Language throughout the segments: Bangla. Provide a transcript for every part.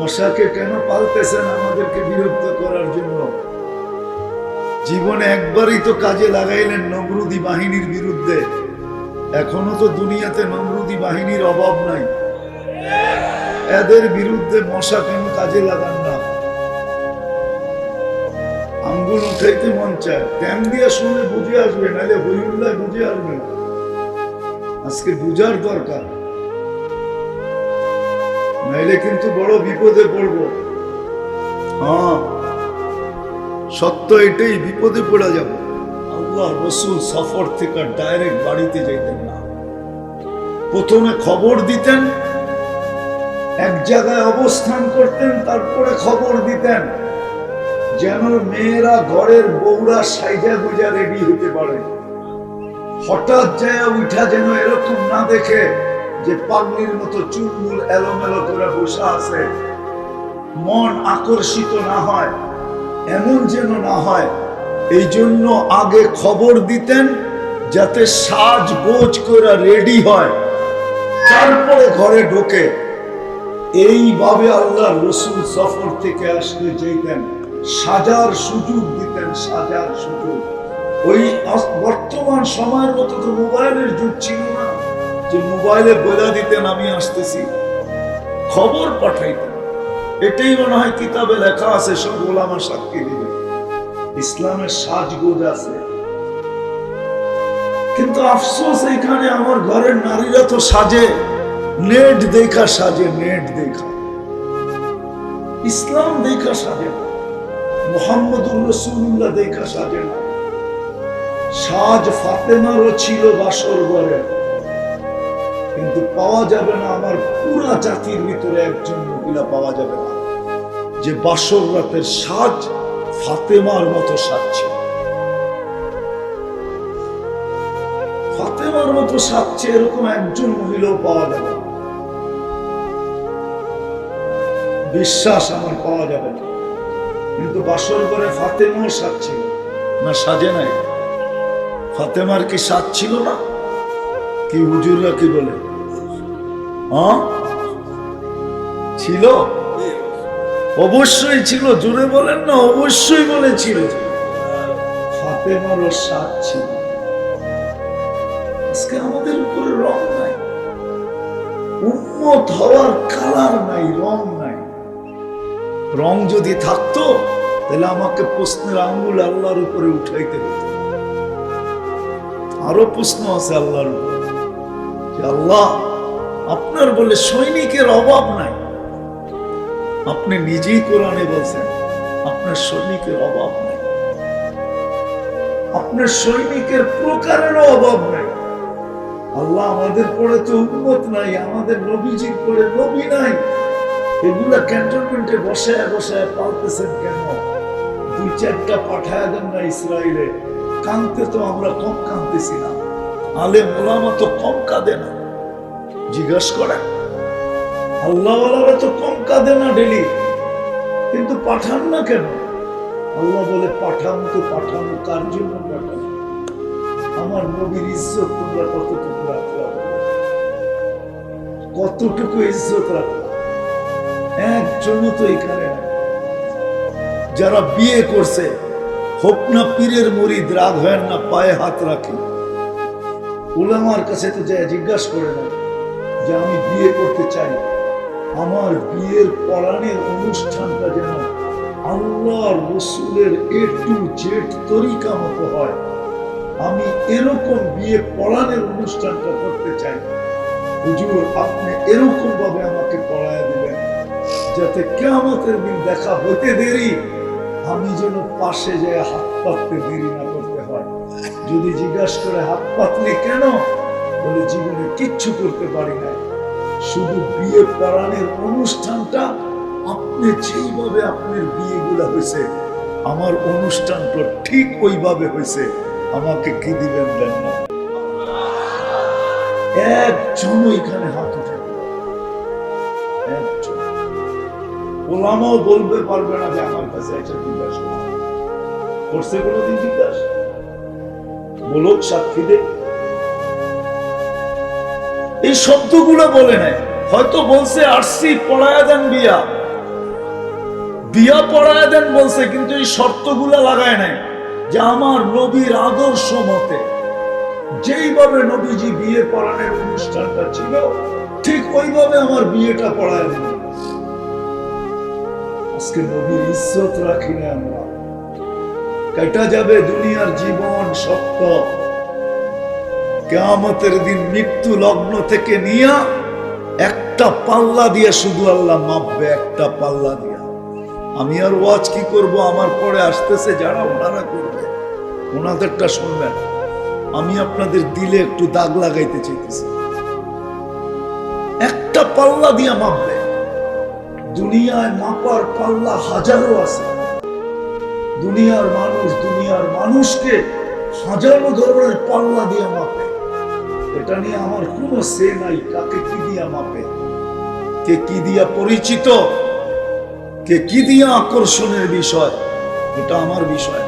মশাকে কেন পালতেছেন আমাদেরকে বিরক্ত করার জন্য? জীবনে একবারই তো কাজে লাগাইলেন নমরুদি বাহিনীর বিরুদ্ধে। এখনও তো দুনিয়াতে নমরুদি বাহিনীর অভাব নাই। এদের বিরুদ্ধে মশা কেন কাজে লাগান না? আঙ্গুল উঠাইতে মন চায় ট্যাম দিয়ে শুনলে বুঝে আসবে নাহলে হইউল্লাহ বুঝে আসবে। আজকে বুঝার দরকার। নাইলে কিন্তু বড় বিপদে পড়ব। হ্যাঁ সত্য এটাই, বিপদে পড়া যাব। আল্লাহ রসুল সফর থেকে ডাইরেক্ট বাড়িতে যাইতেন না। প্রথমে খবর দিতেন, এক জায়গায় অবস্থান করতেন, তারপরে খবর দিতেন, যেন মেয়েরা ঘরের বউরা সাইজা গুজা রেডি হতে পারে। হঠাৎ যায় উঠা যেন এরকম না দেখে যে পাগলির মতো চুলমুল এলোমেলো করে বসে আছে। মন আকর্ষিত না হয়, এমন যেন না হয়। এই জন্য আগে খবর দিতেন যাতে সাজ গোজ করে রেডি হয়। তারপরে ঘরে ঢোকে। এইভাবে আল্লাহ রসুল সফর থেকে আসলে যেতেন সাজার সুযোগ দিতেন, সাজার সুযোগ। ওই বর্তমান সময়ের মতো তো মোবাইলের যুগ ছিল না। যে মোবাইলে বলে দিতেন, আমি আসতেছি। খবর পাঠাইতেন। এটাই মনে হয় কিতাবে লেখা আছে, সব ওলামা সাক্ষী দিবে। ইসলামের সাজগোজ আছে। কিন্তু আফসোস, এখানে আমার ঘরের নারীরা তো সাজে। নেট দেখা সাজে, নেট দেখা। ইসলাম দেখা সাজে না। মোহাম্মদুর রসুল্লাহ দেখা সাজে না। সাজ ফাতেমারও ছিল বাসর ঘরে। কিন্তু পাওয়া যাবে না আমার পুরা জাতির ভিতরে একজন মহিলা পাওয়া যাবে না। যে বাসর রাতের সাজ ফাতেমার মতো সাজছে। ফাতেমার মতো সাজছে এরকম একজন মহিলাও পাওয়া যাবে না। বিশ্বাস আমার পাওয়া যাবে না। কিন্তু বাসর করে ফাতেমাও সাজছিল না, সাজে নাই। ফাতেমার কি সাজ ছিল না? কি হুজুররা কি বলে? ছিল? অবশ্যই ছিল জুড়ে বলেন না, অবশ্যই বলেছিল। ফাতেমারও সাজ ছিল। আজকে আমাদের উপরে রং নাই। উন্মত হওয়ার কালার নাই, রং নাই। রং যদি থাকতো, তাহলে আমাকে প্রশ্নের আঙ্গুল আল্লাহর উপরে উঠাইতে হতো। আরও প্রশ্ন আছে আল্লাহর উপরে। আল্লাহ আপনার বলে সৈনিকের অভাব নাই। আপনি নিজেই কোরআনে বলছেন, আপনার সৈনিকের অভাব নাই। আপনার সৈনিকের প্রকারেরও অভাব নাই। আল্লাহ আমাদের পরে তো উন্মত নাই, আমাদের নবীজির পরে নবী নাই। এগুলা ক্যান্টনমেন্টে বসায় বসায় পালতেছেন কেন? দুই চারটা পাঠায় দেন না ইসরায়েলে। কানতে তো আমরা কম কানতেছি না। আলে মোলামা তো কম কাঁদে না। জিজ্ঞাস করেন আল্লাহওয়ালারা তো কম কাঁদে না ডেলি, কিন্তু পাঠান না কেন? আল্লাহ বলে পাঠানো তো পাঠানো কার জন্য পাঠানো আমার নবীর ইজ্জত তোমরা কতটুকু রাখলা কতটুকু ইজ্জত রাখলা একজনও তো এখানে। যারা বিয়ে করছে, হোক না পীরের মরিদ, রাগ হয় না, পায়ে হাত রাখি। উলামার কাছে তো যায়, জিজ্ঞাসা করে না যে আমি বিয়ে করতে চাই। আমার বিয়ের পড়ানোর অনুষ্ঠানটা যেন আল্লাহ রসুলের এ টু জেড তরিকা মতো হয়। আমি এরকম বিয়ে পড়ানোর অনুষ্ঠানটা করতে চাই। হুজুর, আপনি এরকম ভাবে আমাকে পড়ায় দিবেন, যাতে কেমতের দিন দেখা হতে দেরি, আমি যেন পাশে যেয়ে হাত পাততে দেরি না করতে হয়। যদি জিজ্ঞাসা করে হাত পাতলি কেন? বলে জীবনে কিচ্ছু করতে পারি না শুধু বিয়ে পড়ানোর অনুষ্ঠানটা আপনি যেইভাবে আপনার বিয়েগুলো হয়েছে, আমার অনুষ্ঠানটা ঠিক ওইভাবে হয়েছে, আমাকে কি দিবেন দেন না। একজন এখানে হাত উঠে একজন ওলামাও বলতে পারবে না যে আমার কাছে এটা জিজ্ঞাসা করো। করছে কোনোদিন জিজ্ঞাসা? বলুক, সাক্ষী দে এই শব্দগুলো বলে নেয় হয়তো বলছে আসছি পড়ায়া দেন বিয়া। বিয়া পড়ায় দেন বলছে, কিন্তু এই শর্তগুলো লাগায় নাই যে আমার নবীর আদর্শ মতে যেইভাবে নবীজি বিয়ে পড়ানোর অনুষ্ঠানটা ছিল, ঠিক ওইভাবে আমার বিয়েটা পড়ায় দেন আজকে নবীর ইজ্জত রাখি না আমরা। কেটা যাবে দুনিয়ার জীবন সত্য? কেয়ামতের দিন মৃত্যু লগ্ন থেকে নিয়ে একটা পাল্লা দিয়ে শুধু আল্লাহ মাপবে একটা পাল্লা দিয়া। আমি আর ওয়াজ কি করব? আমার পরে আসতেছে, যারা ওনারা করবে। ওনাদেরটা শুনবেন। আমি আপনাদের দিলে একটু দাগ লাগাইতে চাইতেছি। একটা পাল্লা দিয়া মাপবে দুনিয়ায় মাপার পাল্লা হাজারো আছে। দুনিয়ার মানুষ দুনিয়ার মানুষকে হাজারো ধরনের পাল্লা দিয়ে মাপে। এটা নিয়ে আমার কোনো সে নাই। কাকে কি দিয়া মাপে? কে কি দিয়া পরিচিত? কে কি দিয়া আকর্ষণের বিষয়? এটা আমার বিষয়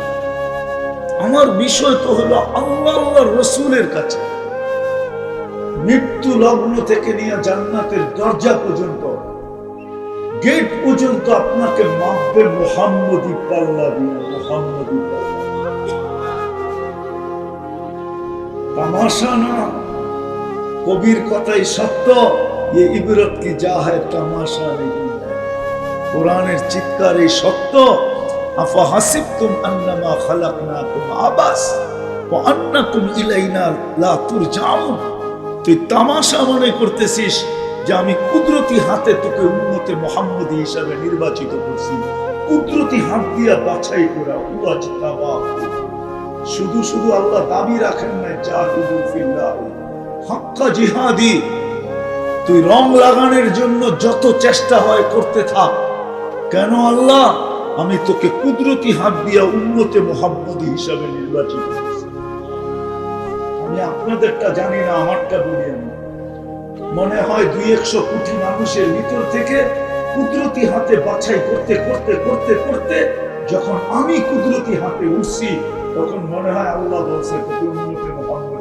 আমার বিষয় তো হলো আল্লাহ রসুলের কাছে। মৃত্যু লগ্ন থেকে নিয়ে জান্নাতের দরজা পর্যন্ত, গেট পর্যন্ত আপনাকে মাপবে মোহাম্মদী পাল্লা দিয়ে পাল্লা তামাশা না। কবির কথাই সত্য। এ ইবরত কি যা হয় তামাশা কোরআনের চিৎকার এই সত্য। যে আমি কুদরতি হিসাবে নির্বাচিত করছি। কুদরতি হাত দিয়া বাছাই করা উরাজ শুধু শুধু আল্লাহ দাবি রাখেন না যা জিহাদি। তুই রং লাগানোর জন্য যত চেষ্টা হয় করতে থাক। কেন আল্লাহ? আমি তোকে কুদরতি হাত দিয়া উন্নতে মোহাম্মদী হিসাবে নির্বাচিত আমি আপনাদেরটা জানি না, আমারটা বলি আমি। মনে হয় দুই একশো কোটি মানুষের ভিতর থেকে কুদরতি হাতে বাছাই করতে করতে করতে করতে যখন আমি কুদরতি হাতে উঠছি, তখন মনে হয় আল্লাহ বলছে উন্নতে মোহাম্মদী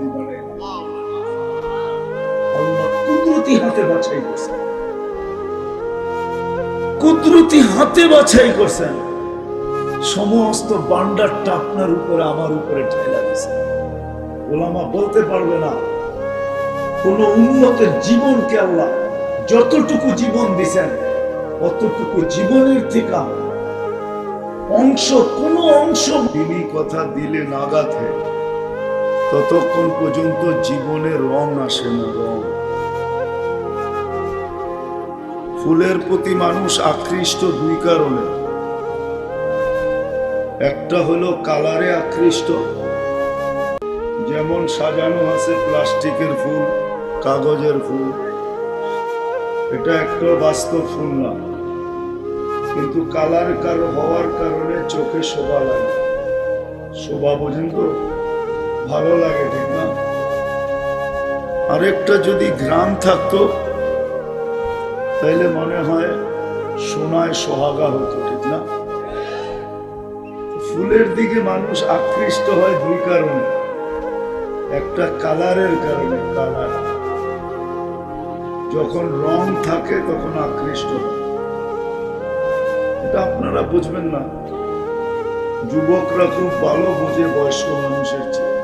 কুদরতি হাতে বাছাই করছে। কুদরতি হাতে বাছাই করছেন সমস্ত বান্ডারটা আপনার উপরে, আমার উপরে ঠেলা দিছে। ওলামা বলতে পারবে না, কোন উন্নতের জীবনকে আল্লাহ যতটুকু জীবন দিছেন, অতটুকু জীবনের থেকে অংশ, কোন অংশ তিনি কথা দিলে নাগাতে ততক্ষণ পর্যন্ত জীবনে রং আসে না রং। ফুলের প্রতি মানুষ আকৃষ্ট দুই কারণে। একটা হলো কালারে আকৃষ্ট, যেমন সাজানো আছে প্লাস্টিকের ফুল, কাগজের ফুল। এটা একটা বাস্তব ফুল না, কিন্তু কালার কারও হওয়ার কারণে চোখে শোভা লাগে। শোভা বোঝেন তো? ভালো লাগে, ঠিক না? আরেকটা যদি গ্রাম থাকতো তাইলে মনে হয় সোনায় সোহাগা হতো, ঠিক না? ফুলের দিকে মানুষ আকৃষ্ট হয় দুই কারণে। একটা কালারের কারণে কালার যখন রং থাকে তখন আকৃষ্ট হয়। এটা আপনারা বুঝবেন না। যুবকরা খুব ভালো বুঝে বয়স্ক মানুষের চেয়ে।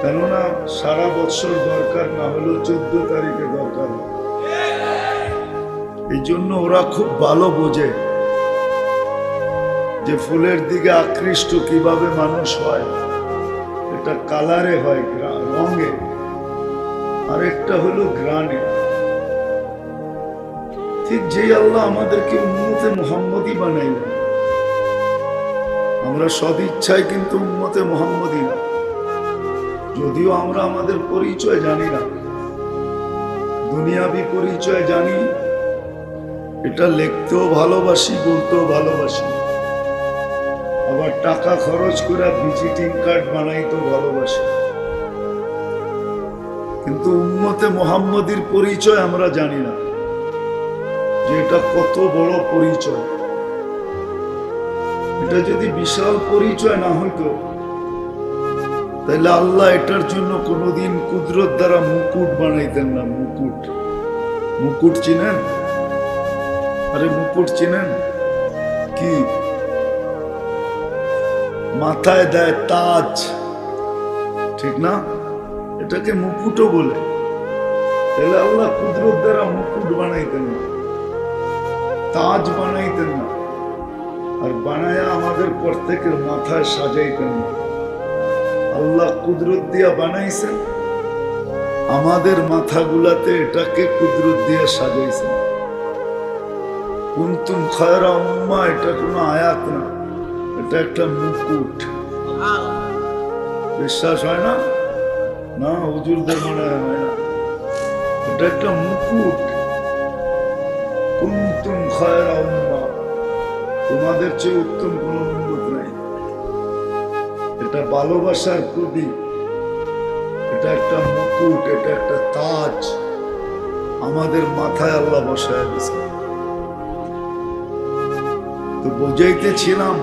কেননা সারা বছর দরকার না হলেও চোদ্দ তারিখে দরকার হয়। এই জন্য ওরা খুব ভালো বোঝে যে ফুলের দিকে আকৃষ্ট কীভাবে মানুষ হয়। এটা কালারে হয় রঙে। আরেকটা হলো গ্রানে। ঠিক যেই আল্লাহ আমাদেরকে উন্মতে মোহাম্মদী বানাইলেন। আমরা সদিচ্ছায় কিন্তু উন্মতে মোহাম্মদী না। যদিও আমরা আমাদের পরিচয় জানি না। দুনিয়াবি পরিচয় জানি এটা লিখতেও ভালোবাসি, বলতেও ভালোবাসি। আবার টাকা খরচ করে ভিজিটিং কার্ড বানাইতেও ভালোবাসি। কিন্তু উম্মতে মোহাম্মদীর পরিচয় আমরা জানি না, যে এটা কত বড় পরিচয়। এটা যদি বিশাল পরিচয় না হইতো, তাহলে আল্লাহ এটার জন্য কোনোদিন কুদরত দ্বারা মুকুট বানাইতেন না, মুকুট। মুকুট চিনেন? আরে মুকুট চিনেন? কি? মাথায় দেয় তাজ। ঠিক না? এটাকে মুকুটও বলে। তাহলে আল্লাহ কুদরত দ্বারা মুকুট বানাইতেন না। তাজ বানাইতেন না। আর বানায়া আমাদের প্রত্যেকের মাথায় সাজাইতেন না। আল্লাহ কুদরত দিয়া বানাইছেন। আমাদের মাথাগুলাতে এটাকে কুদরত দিয়ে সাজাইছেন। কুন্তুম খয়রা উম্মা এটা কোনো আয়াত না। এটা একটা মুকুট। বিশ্বাস হয় না? না, হুজুরদের মনে হয় না। এটা একটা মুকুট। কুন্তুম খয়রা উম্মা তোমাদের চেয়ে উত্তম কোন উন্মত নাই। এটা ভালোবাসার প্রতীক এটা একটা মুকুট, এটা একটা তাজ। আমাদের মাথায় আল্লাহ বসায় দিয়েছে তো বোঝাইতেছিলাম,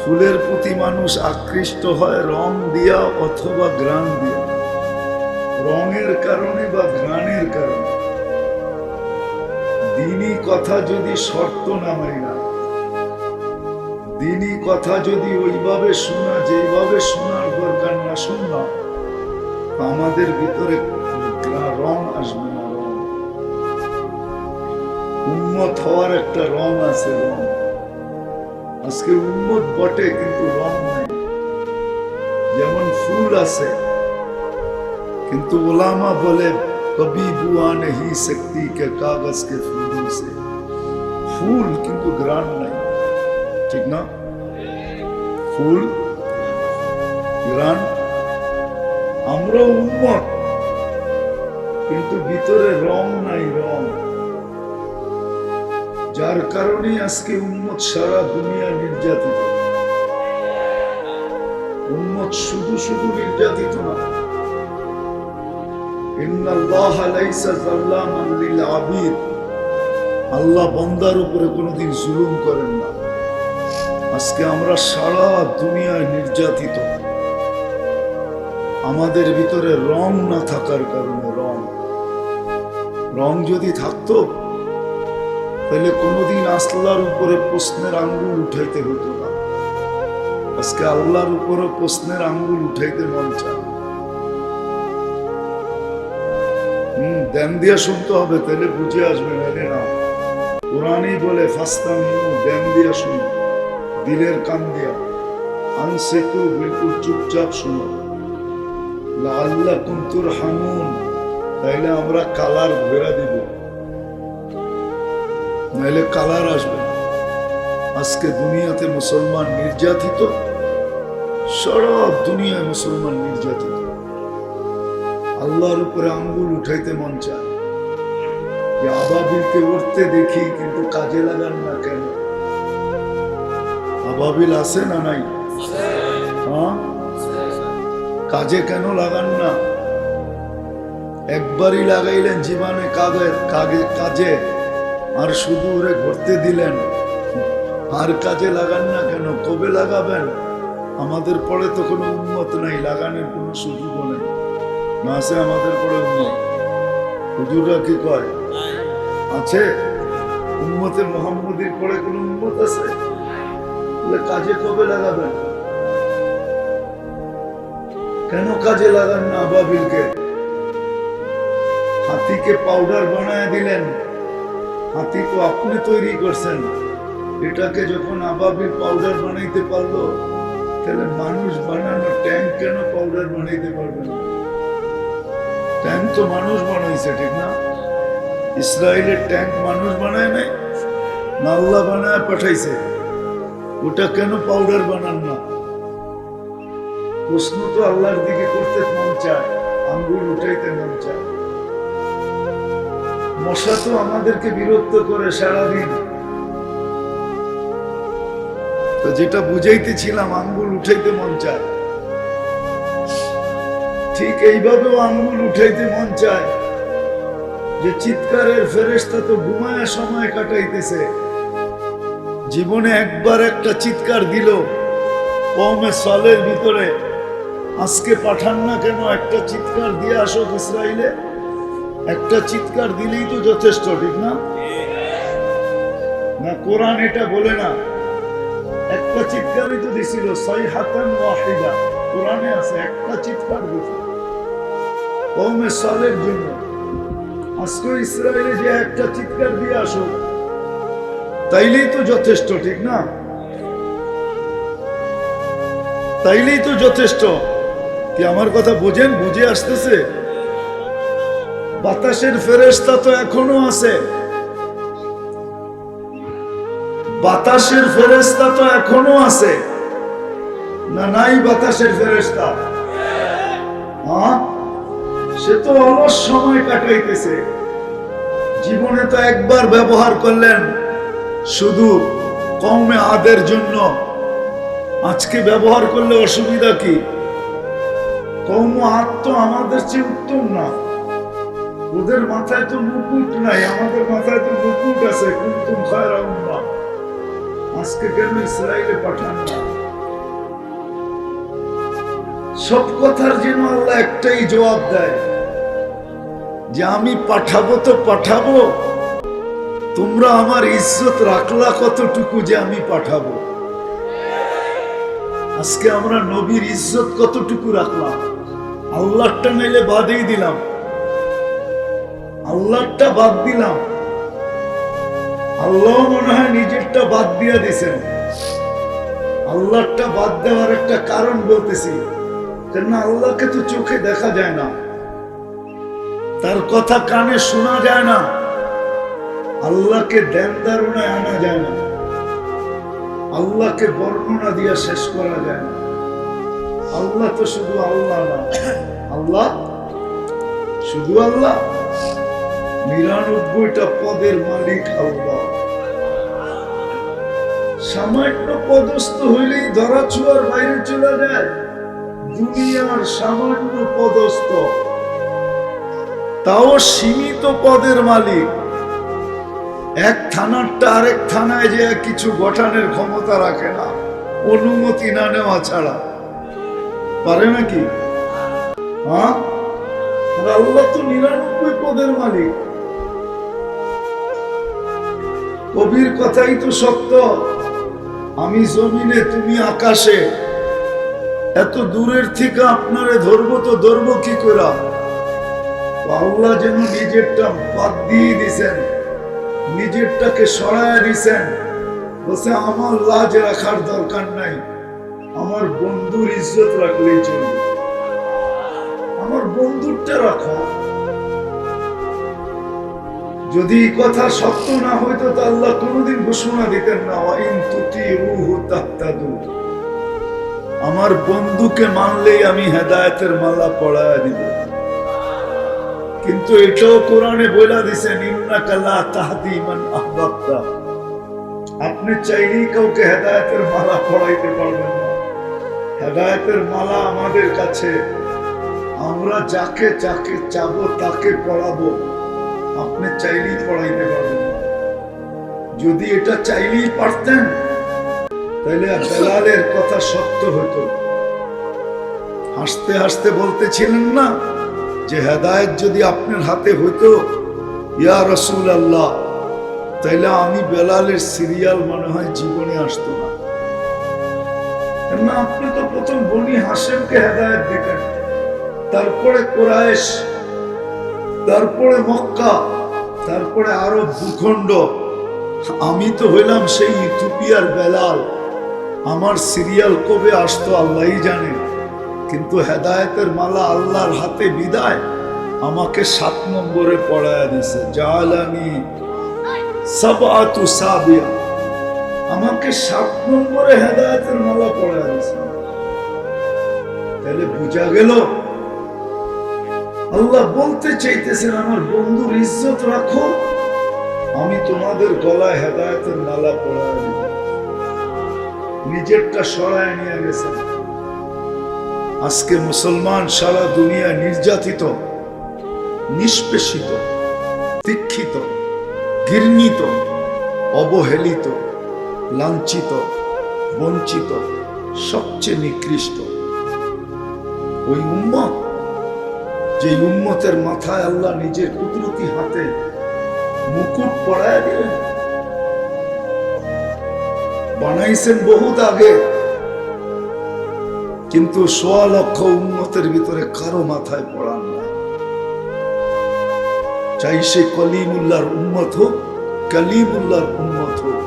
ফুলের প্রতি মানুষ আকৃষ্ট হয় রং দিয়া অথবা গ্রান দিয়া। রঙের কারণে বা ঘ্রাণের কারণে। দিনই কথা যদি শর্ত না মানি না দিনই কথা যদি ওইভাবে শোনা যেভাবে শোনার দরকার না শুনলাম আমাদের ভিতরে রং আসবে না রং। উন্মত হওয়ার একটা রং আছে রং। আজকে উন্মত বটে কিন্তু রং নাই যেমন ফুল আছে কিন্তু ওলামা বলে কবি বুয়া নেই শক্তি কে কাগজ কে ফুलों से। ফুল কিন্তু গ্রান নাই ঠিক না ফুল গ্রান আমরা উন্মত কিন্তু ভিতরে রং নাই রং যার কারণে আজকে উন্মত সারা দুনিয়া নির্যাতিত। উন্মত শুধু শুধু নির্যাতিত না। আল্লাহ বন্দার উপরে কোনোদিন করেন না। আজকে আমরা সারা দুনিয়ায় নির্যাতিত। আমাদের ভিতরে রং না থাকার কারণে রং। রং যদি থাকতো তাহলে কোনোদিন আসলার উপরে প্রশ্নের আঙ্গুল উঠাইতে হতো না। আজকে আল্লাহর উপরে প্রশ্নের আঙ্গুল উঠাইতে মন চায় শুনতে হবে, তাহলে বুঝে আসবে না। কোরআনই বলে ফাস্তাম দিয়া শুনো, দিলের কান দিয়া। বিলকুল চুপচাপ শুনো। লাল্লা কুন্তুর হামুন তাইলে আমরা কালার ভেরা দিব। নাইলে কালার আসবে। আজকে দুনিয়াতে মুসলমান নির্যাতিত সারা দুনিয়ায় মুসলমান নির্যাতিত। আল্লাহর উপরে আঙ্গুল উঠাইতে মন চায়। আবাবিলকে উঠতে দেখি, কিন্তু কাজে লাগান না কেন? আবাবিল আছে না নাই? হ্যাঁ? কাজে কেন লাগান না? একবারই লাগাইলেন জীবনে কাজে কাজে কাজে। আর শুধু ওরে ঘুরতে দিলেন। আর কাজে লাগান না কেন? কবে লাগাবেন? আমাদের পরে তো কোনো উন্মত নাই, লাগানোর কোনো সুযোগ নেই। না আছে আমাদের পরে উন্মত হুজুররা কি কয়? আছে? উন্মতে মোহাম্মদীর পরে কোনো উন্মত আছে? কাজে কবে লাগাবেন? কেন কাজে লাগান না আবাবিলকে? হাতিকে পাউডার বানায় দিলেন। হাতি তো আপনি তৈরি করছেন। এটাকে যখন আবাবিল পাউডার বানাইতে পারল তাহলে মানুষ বানানো ট্যাঙ্ক কেন পাউডার বানাইতে পারবে না? ট্যাঙ্ক তো মানুষ বানাইছে, ঠিক না? ইসরায়েলের ট্যাঙ্ক মানুষ বানায় নাই, না আল্লাহ বানায়, পাঠাইছে। ওটা কেন পাউডার বানান না? প্রশ্ন তো আল্লাহর দিকে করতে মন চায়, আঙ্গুল উঠাইতে মন চায়। মশা তো আমাদেরকে বিরক্ত করে সারাদিন। তো যেটা বুঝাইতেছিলাম, আঙ্গুল উঠাইতে মন চায়। ঠিক এইভাবেও আঙ্গুল উঠাইতে মন চায়। যে চিৎকারের ফেরেস্তা তো ঘুমায় সময় কাটাইতেছে। জীবনে একবার একটা চিৎকার দিল কমে সলের ভিতরে, আজকে পাঠান না কেন একটা চিৎকার দিয়ে আসো ইসরায়েলে একটা চিৎকার দিলেই তো যথেষ্ট, ঠিক না? কোরআন এটা বলে না। একটা চিৎকারই তো দিছিল সাই হাতান ওয়াহিদা। কোরআনে আছে, একটা চিৎকার দিছে। কৌমে সালের জন্য। আজকে ইসরায়েলে যে একটা চিৎকার দিয়ে আসো, তাইলেই তো যথেষ্ট, ঠিক না? তাইলেই তো যথেষ্ট। কি আমার কথা বোঝেন? বুঝে আসতেছে? বাতাসের ফেরেস্তা তো এখনও আছে। বাতাসের ফেরেস্তা তো এখনও আছে। না, নাই বাতাসের ফেরেস্তা সে তো অলস সময় কাটাইতেছে। জীবনে তো একবার ব্যবহার করলেন শুধু কমে আদের জন্য। আজকে ব্যবহার করলে অসুবিধা কি? কৌম তো আমাদের চেয়ে উত্তম না। ওদের মাথায় তো মুকুট নাই, আমাদের মাথায় তো মুকুট আছে উম্মাহ। আজকে কেন ইসরায়েলে পাঠান সব কথার যেন আল্লাহ একটাই জবাব দেয়, যে আমি পাঠাবো তো পাঠাবো, তোমরা আমার ইজ্জত রাখলা কতটুকু যে আমি পাঠাবো? আজকে আমরা নবীর ইজ্জত কতটুকু রাখলাম? আল্লাহটা নাইলে বাদেই দিলাম। আল্লাহটা বাদ দিলাম। আল্লাহ মনে হয় নিজেরটা বাদ দিয়া দিছেন আল্লাহটা বাদ দেওয়ার একটা কারণ বলতেছি কেন আল্লাহকে তো চোখে দেখা যায় না। তার কথা কানে শোনা যায় না। আল্লাহকে দেন দারুণায় আনা যায় না। আল্লাহকে বর্ণনা দিয়া শেষ করা যায় না। আল্লাহ তো শুধু আল্লাহ না। আল্লাহ শুধু আল্লাহ। নিরানব্বইটা পদের মালিক আল্লাহ সামান্য পদস্থ হইলেই ধরা ছোঁয়ার বাইরে চলে যায়। দুনিয়ার সামান্য পদস্থ। তাও সীমিত পদের মালিক। এক থানারটা আরেক থানায় যে কিছু গঠনের ক্ষমতা রাখে না। অনুমতি না নেওয়া ছাড়া। পারে নাকি? হ্যাঁ? আল্লাহ তো নিরানব্বই পদের মালিক। কবির কথাই তো সত্য। আমি জমিনে, তুমি আকাশে। এত দূরের থেকে আপনারে ধরবো তো ধরবো কি করা? আল্লাহ যেন নিজেরটা বাদ দিয়ে দিছেন, নিজেরটাকে সরায় দিছেন। বলছে আমার লাজ রাখার দরকার নাই, আমার বন্ধুর ইজ্জত রাখলেই চলবে। আমার বন্ধুরটা রাখো। যদি কথা সত্য না হইতো তো আল্লাহ কোনোদিন ঘোষণা দিতেন না আমার বন্ধুকে মানলেই আমি হেদায়েতের মালা পড়ায় দিব। কিন্তু এটাও কোরআনে বলে লা তাহদি আপনি চাইলেই কাউকে হেদায়তের মালা পড়াইতে পারবেন না। হেদায়েতের মালা আমাদের কাছে, আমরা যাকে যাকে চাবো তাকে পড়াবো। আপনি চাইলেই পড়াইতে পারবেন। যদি এটা চাইলেই পারতেন তাহলে বেলালের কথা সত্য হতো। হাসতে হাসতে বলতেছিলেন না যে হেদায়েত যদি আপনার হাতে হইতো, ইয়া রসুল আল্লাহ তাইলে আমি বেলালের সিরিয়াল মনে হয় জীবনে আসতো না। আপনি তো প্রথম বনি হাসেমকে হেদায়েত দিতেন। তারপরে কোরআশ তারপরে মক্কা, তারপরে আরও ভূখণ্ড। আমি তো হইলাম সেই ইথিওপিয়ার বেলাল। আমার সিরিয়াল কবে আসতো আল্লাহই জানে। কিন্তু হেদায়তের মালা আল্লাহর হাতে বিদায় আমাকে সাত নম্বরে পড়ায় দিছে। জালানি সাবাতু সাবিয়া। আমাকে সাত নম্বরে হেদায়েতের মালা পড়ায় দিছে। তাহলে বোঝা গেল আল্লাহ বলতে চাইতেছেন, আমার বন্ধুর ইজ্জত রাখো, আমি তোমাদের গলায় হেদায়েতের মালা পড়ায় নিজেরটা সরায় নিয়ে গেছেন। আজকে মুসলমান সারা দুনিয়া নির্যাতিত, নিষ্পেষিত দীক্ষিত ঘৃণিত, অবহেলিত, লাঞ্ছিত, বঞ্চিত, সবচেয়ে নিকৃষ্ট। ওই উম্মত যে উম্মতের মাথায় আল্লাহ নিজের কুদরতি হাতে মুকুট পড়ায় দিলেন। বানাইছেন বহুত আগে। কিন্তু সোয়া লক্ষ উন্নতের ভিতরে কারও মাথায় পড়ান না চাই সে কলিমুল্লাহর উম্মত হোক, কালিমুল্লাহর উন্মত হোক,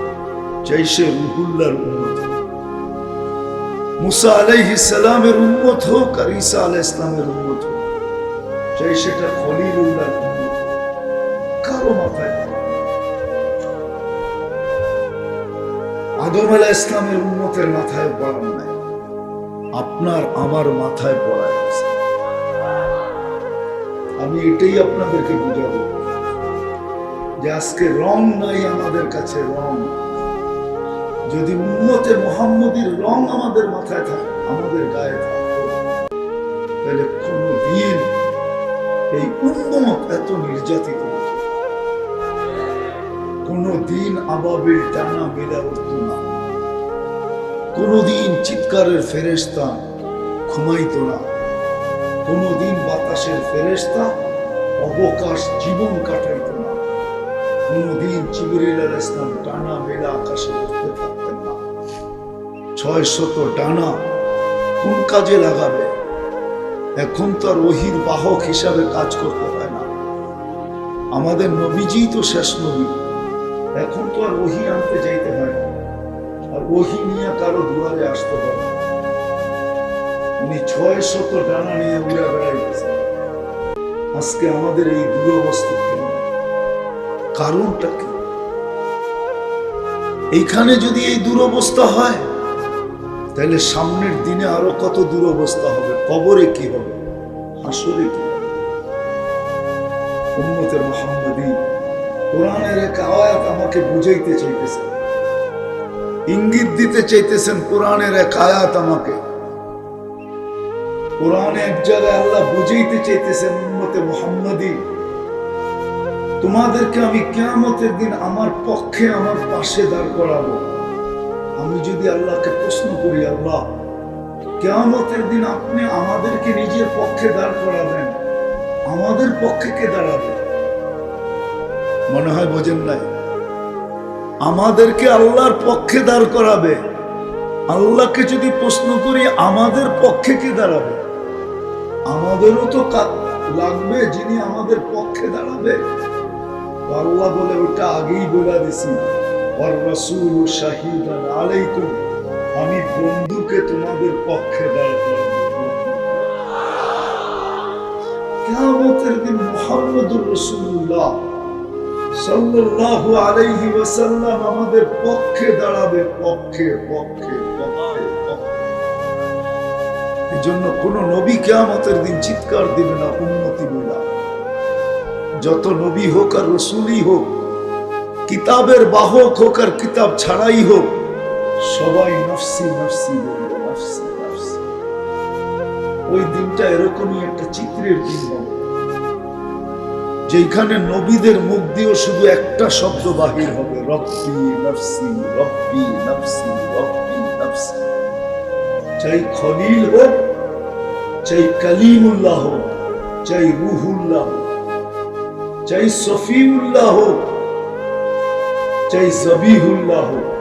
চাই সে রুহুল্লাহর উন্মত হোক। মুসা আলাইহি সালামের উম্মত হোক আর ঈসা আলাইহিস ইসলামের উম্মত হোক। চাই সেটা খলিলুল্লাহর উম্মত কারও মাথায় আদম আলাহ ইসলামের উন্মতের মাথায় পড়ান নাই। আপনার আমার মাথায় আছে। আমি এটাই আপনাদেরকে বুঝাবো। যে আজকে রং নাই আমাদের কাছে রং। যদি উন্মতে মোহাম্মদীর রং আমাদের মাথায় থাকে, আমাদের গায়ে থাকতো। তাহলে কোনো দিন এই উন্মত এত নির্যাতিত। হতো না। কোনো দিন আবাবিল টানা মেলা উঠত না। কোনোদিন চিৎকারের ফেরেস্তা ঘুমাইত না। কোনোদিন বাতাসের ফেরেস্তা অবকাশ জীবন কাটাইত না। কোনোদিন জিবরিল আল ইসলাম টানা মেলা আকাশে উঠতে থাকতেন না। ছয় শত ডানা কোন কাজে লাগাবে? এখন তো আর ওহির বাহক হিসাবে কাজ করতে হয় না। আমাদের নবীজি তো শেষ নবী। এখন তো আর ওহি আনতে যাইতে হয় আর ওহি নিয়ে কারও দুয়ারে আসতে হয় উনি ছয় শত ডানা নিয়ে উড়ে বেড়াইতেছে আজকে আমাদের এই দুরবস্থা কারণটা কি? এইখানে যদি এই দুরবস্থা হয়, তাহলে সামনের দিনে আরও কত দুরবস্থা হবে? কবরে কি হবে? হাসরে কি হবে? উম্মতের মোহাম্মদী কোরআনের এক আয়াত আমাকে বুঝাইতে চাইতেছেন। ইঙ্গিত দিতে চাইতেছেন কোরআনের এক আয়াত আমাকে। কোরআনে এক জায়গায় আল্লাহ বুঝাইতে চাইতেছেন উম্মতে মোহাম্মদী, তোমাদেরকে আমি কেয়ামতের দিন আমার পক্ষে আমার পাশে দাঁড় করাবো। আমি যদি আল্লাহকে প্রশ্ন করি, আল্লাহ কেয়ামতের দিন আপনি আমাদেরকে নিজের পক্ষে দাঁড় করাবেন। আমাদের পক্ষে কে দাঁড়াবে? মনে হয় বোঝেন নাই? আমাদেরকে আল্লাহর পক্ষে দাঁড় করাবে। আল্লাহকে যদি প্রশ্ন করি, আমাদের পক্ষে কে দাঁড়াবে? আমাদেরও তো লাগবে যিনি আমাদের পক্ষে দাঁড়াবে। আল্লাহ বলে, ওটা আগেই বলে দিছি। শাহিদান আলাইকুম। আমি বন্ধুকে তোমাদের পক্ষে আমাদের পক্ষে দাঁড়াবে, পক্ষে পক্ষে পক্ষে জন্য কোন নবী কেয়ামতের দিন চিৎকার দিবে না উন্নতি বইলা যত নবী হোক আর রসুলই হোক, কিতাবের বাহক হোক আর কিতাব ছাড়াই হোক সবাই নফসি নফসি বলবে নফসি নফসি। ওই দিনটা এরকমই একটা চিত্রের দিন হবে। যেখানে নবীদের মুখ দিয়েও শুধু একটা শব্দ বাহির হবে, রব্বি, নফসি রব্বি নফসি রব্বি, নফসি। চাই খলিল হোক চাই কালিমুল্লাহ হোক চাই রুহুল্লাহ হোক চাই সফিউল্লাহ হোক চাই জবিহুল্লাহ হোক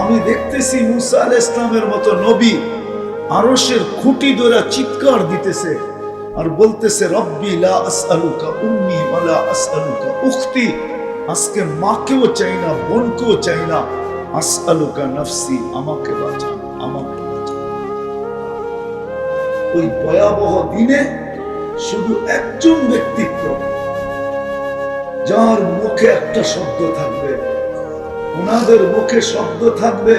আমি দেখতেছি মুসা আলাইহিস ইসলামের মতো নবী আরশের খুঁটি ধরে চিৎকার দিতেছে আর বলতেছে, রব্বি লা আসআলুকা, উম্মি ওয়ালা আসআলুকা, উখতি, আজকে মাকেও চাই না, বোনকেও চাই না, আসআলুকা নফসি, আমাকে বাঁচান আমাকে বাঁচান ওই ভয়াবহ দিনে শুধু একজন ব্যক্তিত্ব, যার মুখে একটা শব্দ থাকবে। ওনাদের মুখে শব্দ থাকবে,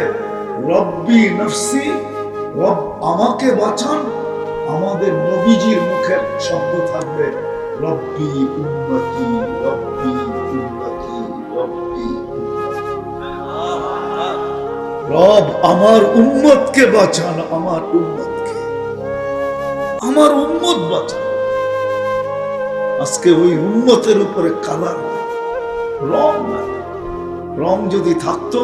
রব্বি নফসি, রব আমাকে বাঁচান। আমাদের নবীজির মুখে শব্দ থাকবে, রব্বি উন্নতি রব্বি উন্নতি রব্বি রব আমার উম্মতকে বাঁচান, আমার উম্মতকে। আমার উম্মত বাঁচান। আজকে ওই উম্মতের উপরে কালার রং নাই। রং যদি থাকতো,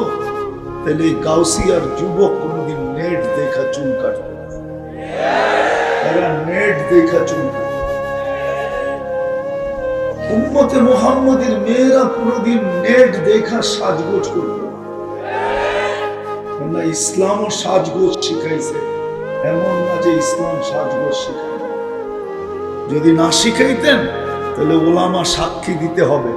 তাহলে এই গাউসিয়ার যুবক কোনোদিন নেট দেখা চুল কাটত। নেট দেখা চুল উম্মতে মোহাম্মদের মেয়েরা কোনোদিন নেট দেখা সাজগোজ করত না। ইসলামও সাজগোজ শিখাইছে এমন না যে ইসলাম সাজগোজ শিখায় যদি না শিখাইতেন, তাহলে ওলামা সাক্ষী দিতে হবে